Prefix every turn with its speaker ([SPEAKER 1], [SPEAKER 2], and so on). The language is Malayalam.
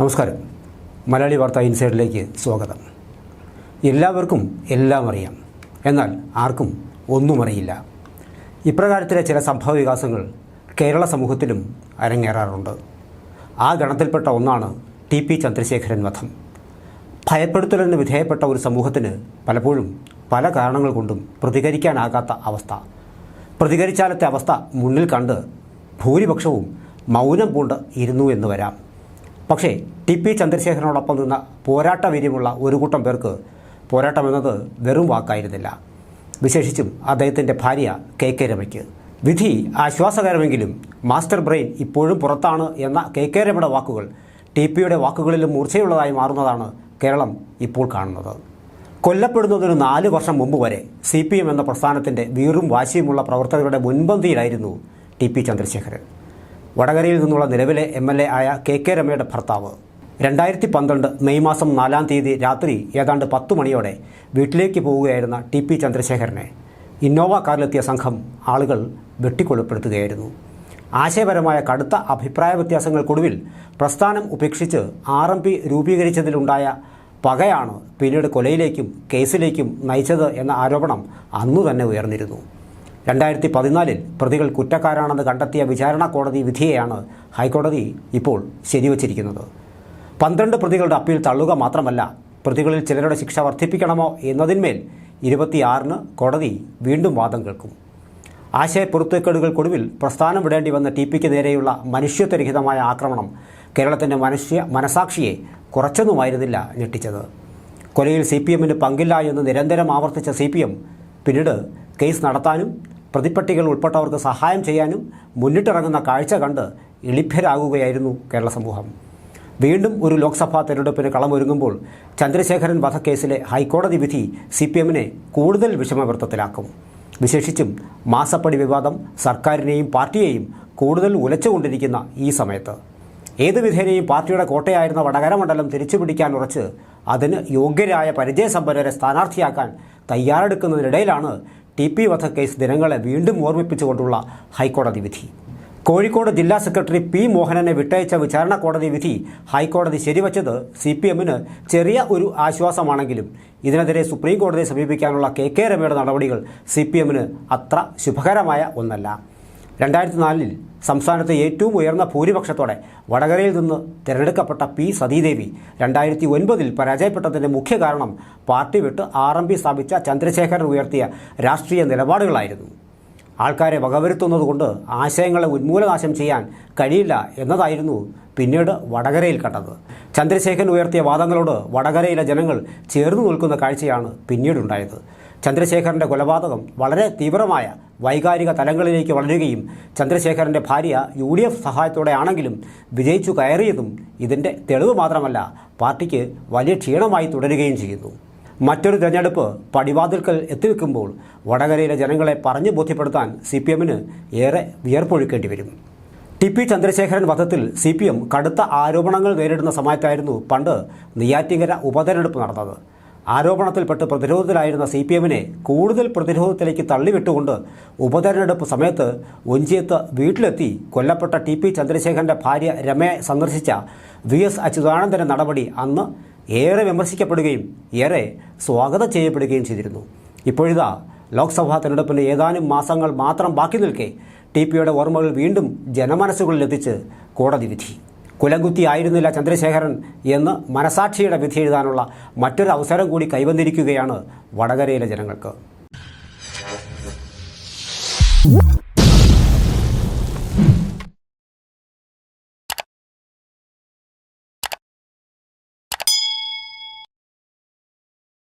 [SPEAKER 1] നമസ്കാരം. മലയാളി വാർത്ത ഇൻസൈഡിലേക്ക് സ്വാഗതം. എല്ലാവർക്കും എല്ലാം അറിയാം. എന്നാൽ ആർക്കും ഒന്നും അറിയില്ല. ഇപ്രകാരത്തിലെ ചില സംഭവ വികാസങ്ങൾ കേരള സമൂഹത്തിലും അരങ്ങേറാറുണ്ട്. ആ ഗണത്തിൽപ്പെട്ട ഒന്നാണ് ടി പി ചന്ദ്രശേഖരൻ വധം. ഭയപ്പെടുത്തലിന് വിധേയപ്പെട്ട ഒരു സമൂഹത്തിന് പലപ്പോഴും പല കാരണങ്ങൾ കൊണ്ടും പ്രതികരിക്കാനാകാത്ത അവസ്ഥ. പ്രതികരിച്ചാലത്തെ അവസ്ഥ മുന്നിൽ കണ്ട് ഭൂരിപക്ഷവും മൗനം പൂണ്ട് ഇരുന്നു എന്ന് വരാം. പക്ഷേ ടി പി ചന്ദ്രശേഖരനോടൊപ്പം നിന്ന പോരാട്ട വീര്യമുള്ള ഒരു കൂട്ടം പേർക്ക് പോരാട്ടമെന്നത് വെറും വാക്കായിരുന്നില്ല. വിശേഷിച്ചും അദ്ദേഹത്തിന്റെ ഭാര്യ കെ കെ രമയ്ക്ക്. വിധി ആശ്വാസകരമെങ്കിലും മാസ്റ്റർ ബ്രെയിൻ ഇപ്പോഴും പുറത്താണ് എന്ന കെ കെ രമയുടെ വാക്കുകൾ ടി പിയുടെ വാക്കുകളിലും മൂർച്ചയുള്ളതായി മാറുന്നതാണ് കേരളം ഇപ്പോൾ കാണുന്നത്. കൊല്ലപ്പെടുന്നതിന് നാല് വർഷം മുമ്പ് വരെ സി പി എം എന്ന പ്രസ്ഥാനത്തിന്റെ വീറും വാശിയുമുള്ള പ്രവർത്തകരുടെ മുൻപന്തിയിലായിരുന്നു ടി പി ചന്ദ്രശേഖരൻ. വടകരയിൽ നിന്നുള്ള നിലവിലെ എം എൽ എ ആയ കെ കെ രമയുടെ ഭർത്താവ്. രണ്ടായിരത്തി പന്ത്രണ്ട് മെയ് മാസം നാലാം തീയതി രാത്രി ഏതാണ്ട് പത്തു മണിയോടെ വീട്ടിലേക്ക് പോവുകയായിരുന്ന ടി പി ചന്ദ്രശേഖരനെ. ഇന്നോവ കാറിലെത്തിയ സംഘം ആളുകൾ വെട്ടിക്കൊലപ്പെടുത്തുകയായിരുന്നു. ആശയപരമായ കടുത്ത അഭിപ്രായ വ്യത്യാസങ്ങൾക്കൊടുവിൽ പ്രസ്ഥാനം ഉപേക്ഷിച്ച് ആർ എം പി രൂപീകരിച്ചതിലുണ്ടായ പകയാണ് പിന്നീട് കൊലയിലേക്കും കേസിലേക്കും നയിച്ചത് എന്ന ആരോപണം അന്നു തന്നെ ഉയർന്നിരുന്നു. രണ്ടായിരത്തി പതിനാലിൽ പ്രതികൾ കുറ്റക്കാരാണെന്ന് കണ്ടെത്തിയ വിചാരണ കോടതി വിധിയെയാണ് ഹൈക്കോടതി ഇപ്പോൾ ശരിവച്ചിരിക്കുന്നത്. പന്ത്രണ്ട് പ്രതികളുടെ അപ്പീൽ തള്ളുക മാത്രമല്ല പ്രതികളിൽ ചിലരുടെ ശിക്ഷ വർദ്ധിപ്പിക്കണമോ എന്നതിന്മേൽ ഇരുപത്തിയാറിന് കോടതി വീണ്ടും വാദം കേൾക്കും. ആശയപ്പുറത്തേക്കേടുകൾക്കൊടുവിൽ പ്രസ്ഥാനം വിടേണ്ടി വന്ന ടി പിക്ക് നേരെയുള്ള മനുഷ്യത്വരഹിതമായ ആക്രമണം കേരളത്തിന്റെ മനുഷ്യ മനസാക്ഷിയെ കുറച്ചൊന്നുമായിരുന്നില്ല ഞെട്ടിച്ചത്. കൊലയിൽ സി പി എമ്മിന് പങ്കില്ല എന്ന് നിരന്തരം ആവർത്തിച്ച സി പി എം പിന്നീട് കേസ് നടത്താനും പ്രതിപ്പട്ടികൾ ഉൾപ്പെട്ടവർക്ക് സഹായം ചെയ്യാനും മുന്നിട്ടിറങ്ങുന്ന കാഴ്ച കണ്ട് എളിഭ്യരാകുകയായിരുന്നു കേരള സമൂഹം. വീണ്ടും ഒരു ലോക്സഭാ തെരഞ്ഞെടുപ്പിന് കളമൊരുങ്ങുമ്പോൾ ചന്ദ്രശേഖരൻ വധക്കേസിലെ ഹൈക്കോടതി വിധി സി പി എമ്മിനെ കൂടുതൽ വിഷമവൃത്തത്തിലാക്കും. വിശേഷിച്ചും മാസപ്പടി വിവാദം സർക്കാരിനെയും പാർട്ടിയെയും കൂടുതൽ ഉലച്ചുകൊണ്ടിരിക്കുന്ന ഈ സമയത്ത്. ഏത് വിധേനയും പാർട്ടിയുടെ കോട്ടയായിരുന്ന വടകര മണ്ഡലം തിരിച്ചുപിടിക്കാൻ ഉറച്ച് അതിന് യോഗ്യരായ പരിചയസമ്പന്നരെ സ്ഥാനാർത്ഥിയാക്കാൻ തയ്യാറെടുക്കുന്നതിനിടയിലാണ് ടി പി വധക്കേസ് ദിനങ്ങളെ വീണ്ടും ഓർമ്മിപ്പിച്ചുകൊണ്ടുള്ള ഹൈക്കോടതി വിധി. കോഴിക്കോട് ജില്ലാ സെക്രട്ടറി പി മോഹനനെ വിട്ടയച്ച വിചാരണ കോടതി വിധി ഹൈക്കോടതി ശരിവച്ചത് സി പി എമ്മിന് ചെറിയ ഒരു ആശ്വാസമാണെങ്കിലും ഇതിനെതിരെ സുപ്രീം കോടതിയെ സമീപിക്കാനുള്ള കെ കെ രമയുടെ നടപടികൾ സി പി എമ്മിന് അത്ര ശുഭകരമായ ഒന്നല്ല. രണ്ടായിരത്തി നാലിൽ സംസ്ഥാനത്തെ ഏറ്റവും ഉയർന്ന ഭൂരിപക്ഷത്തോടെ വടകരയിൽ നിന്ന് തിരഞ്ഞെടുക്കപ്പെട്ട പി സതീദേവി രണ്ടായിരത്തി ഒൻപതിൽ പരാജയപ്പെട്ടതിന്റെ മുഖ്യ കാരണം പാർട്ടി വിട്ട് ആർ എം പി സ്ഥാപിച്ച ചന്ദ്രശേഖരൻ ഉയർത്തിയ രാഷ്ട്രീയ നിലപാടുകളായിരുന്നു. ആൾക്കാരെ വകവരുത്തുന്നതുകൊണ്ട് ആശയങ്ങളെ ഉന്മൂലനാശം ചെയ്യാൻ കഴിയില്ല എന്നതായിരുന്നു പിന്നീട് വടകരയിൽ കണ്ടത്. ചന്ദ്രശേഖരൻ ഉയർത്തിയ വാദങ്ങളോട് വടകരയിലെ ജനങ്ങൾ ചേർന്നു നിൽക്കുന്ന കാഴ്ചയാണ് പിന്നീടുണ്ടായത്. ചന്ദ്രശേഖരന്റെ കൊലപാതകം വളരെ തീവ്രമായ വൈകാരിക തലങ്ങളിലേക്ക് വളരുകയും ചന്ദ്രശേഖരന്റെ ഭാര്യ യു ഡി എഫ് സഹായത്തോടെ ആണെങ്കിലും വിജയിച്ചു കയറിയതും ഇതിന്റെ തെളിവ് മാത്രമല്ല പാർട്ടിക്ക് വലിയ ക്ഷീണമായി തുടരുകയും ചെയ്യുന്നു. മറ്റൊരു തെരഞ്ഞെടുപ്പ് പടിവാതിൽക്കൽ എത്തിവെക്കുമ്പോൾ വടകരയിലെ ജനങ്ങളെ പറഞ്ഞു ബോധ്യപ്പെടുത്താൻ സി പി എമ്മിന് ഏറെ വിയർപ്പൊഴുക്കേണ്ടി വരും. ടി പി ചന്ദ്രശേഖരൻ വധത്തിൽ സി പി എം കടുത്ത ആരോപണങ്ങൾ നേരിടുന്ന സമയത്തായിരുന്നു പണ്ട് നെയ്യാറ്റിങ്കര ഉപതെരഞ്ഞെടുപ്പ് നടന്നത്. ആരോപണത്തിൽപ്പെട്ട് പ്രതിരോധത്തിലായിരുന്ന സി പി എമ്മിനെ കൂടുതൽ പ്രതിരോധത്തിലേക്ക് തള്ളിവിട്ടുകൊണ്ട് ഉപതെരഞ്ഞെടുപ്പ് സമയത്ത് ഒഞ്ചിയത്ത് വീട്ടിലെത്തി കൊല്ലപ്പെട്ട ടി പി ചന്ദ്രശേഖരന്റെ ഭാര്യ രമയെ സന്ദർശിച്ച വി എസ് അച്യുതാനന്ദന്റെ നടപടി അന്ന് ഏറെ വിമർശിക്കപ്പെടുകയും ഏറെ സ്വാഗതം ചെയ്യപ്പെടുകയും ചെയ്തിരുന്നു. ഇപ്പോഴിതാ ലോക്സഭാ തെരഞ്ഞെടുപ്പിന് ഏതാനും മാസങ്ങൾ മാത്രം ബാക്കി നിൽക്കെ ടി പിയുടെ ഓർമ്മകൾ വീണ്ടും ജനമനസ്സുകളിലെത്തിച്ച് കോടതി വിധി. കുലകുത്തി ആയിരുന്നില്ല ചന്ദ്രശേഖരൻ എന്ന് മനസാക്ഷിയുടെ വിധി എഴുതാനുള്ള മറ്റൊരു അവസരം കൂടി കൈവന്നിരിക്കുകയാണ് വടകരയിലെ ജനങ്ങൾക്ക്.